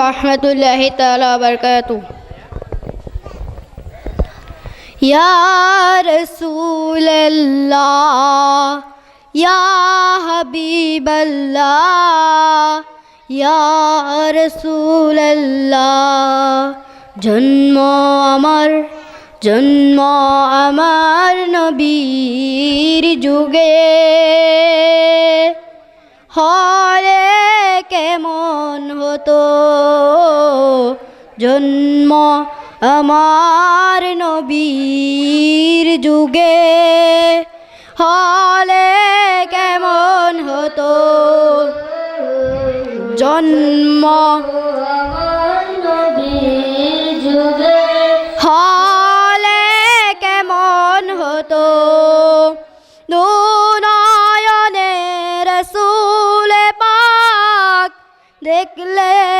রহমতুল্লাহ তালা বরকাত ইয়া রসুল্লাহ ইয়া হাবিবাল্লাহ ইয়া রসুল্লাহ জন্ম আমার জন্ম আমার নবীর যুগে হলে কেমন হতো? জন্ম আমার নবীর যুগে। হলে কেমন হতো? জন্ম হলে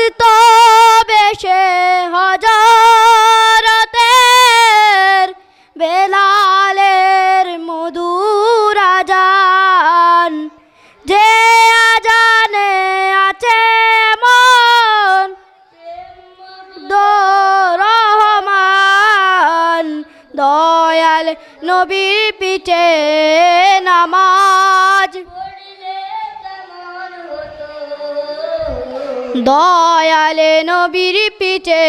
অস্ত বেশে হজরতের বেলালের মধুর আজান। যে আজানে আছে মন রহমান দয়াল নবীর পিঠে নামাজ। দয়ালে নবীর পিঠে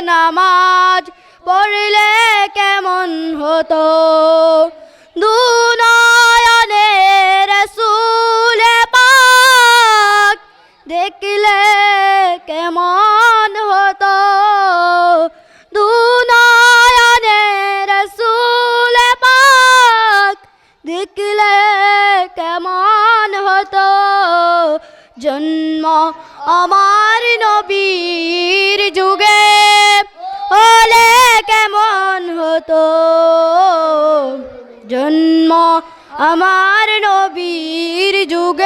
নামাজ পড়লে কেমন হতো? দুনয়নে রসুল পাক দেখলে কেমন হতো? দুনয়নে রসুল পাক দেখলে কেমন হতো? জন্ম আমার নবীর যুগে হলে কেমন হতো? জন্ম আমার নবীর যুগে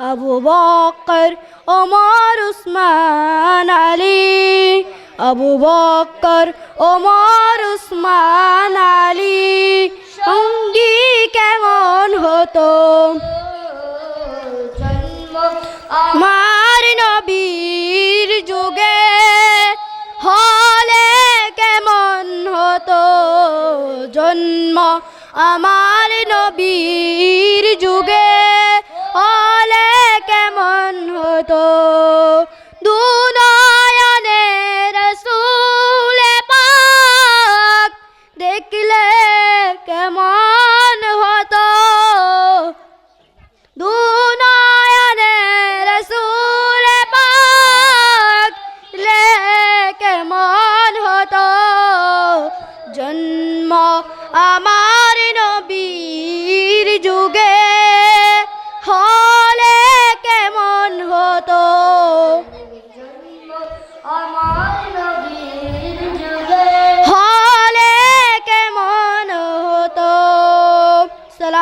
আবু বকর, ওমর, উসমান আলী। আবু বকর, ওমর, উসমান আলী। সঙ্গী কেমন হতো? আমার নবীর যুগে হলে কেমন হতো? জন্ম আমার নবীর যুগে হলে